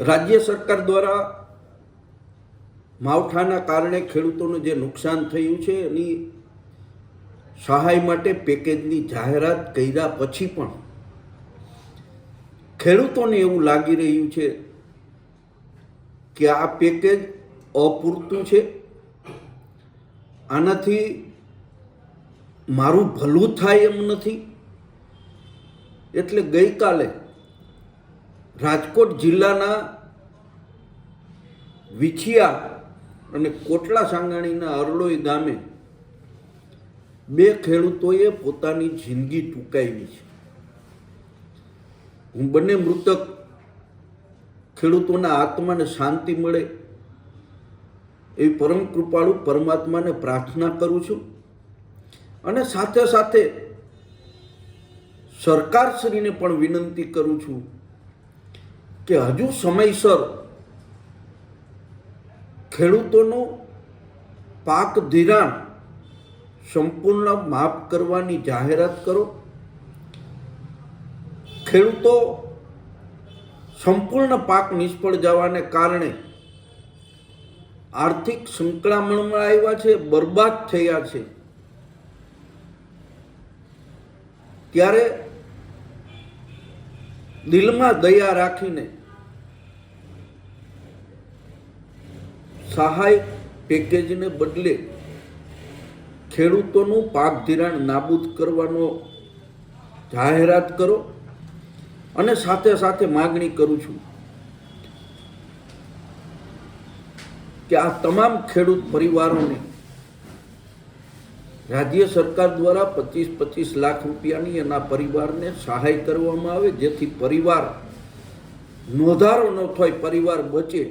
રાજ્ય સરકાર દ્વારા માવઠાના કારણે ખેડૂતોને જે નુકસાન થયું છે, એની સહાય માટે પેકેજની જાહેરાત કર્યા પછી પણ ખેડૂતોને એવું લાગી રહ્યું છે કે આ પેકેજ અપૂરતું છે. આનાથી મારું ભલું થાય એમ નથી. એટલે ગઈકાલે રાજકોટ જિલ્લાના વિછિયા અને કોટલા સાંગાણીના અરલોઈ ગામે બે ખેડૂતોએ પોતાની જિંદગી ટૂંકાવી છે. હું બંને મૃતક ખેડૂતોના આત્માને શાંતિ મળે એવી પરમ કૃપાળુ પરમાત્માને પ્રાર્થના કરું છું. અને સાથે સાથે સરકારશ્રીને પણ વિનંતી કરું છું કે હજુ સમયસર ખેડૂતોનું પાક ધિરાણ સંપૂર્ણ માફ કરવાની જાહેરાત કરો. ખેડૂતો સંપૂર્ણ પાક નિષ્ફળ જવાને કારણે આર્થિક સંકળામણમાં આવ્યા છે, બરબાદ થયા છે. ત્યારે દિલમાં દયા રાખીને સહાય પેકેજને બદલે ખેડૂતોનું પાક ધિરાણ નાબૂદ કરવાનો જાહેરાત કરો અને સાથે સાથે માગણી કરું છું કે આ તમામ ખેડૂત પરિવારોને રાજ્ય સરકાર દ્વારા પચીસ પચીસ લાખ રૂપિયાની એના પરિવારને સહાય કરવામાં આવે, જેથી પરિવાર નોંધારો ન થાય, પરિવાર બચે.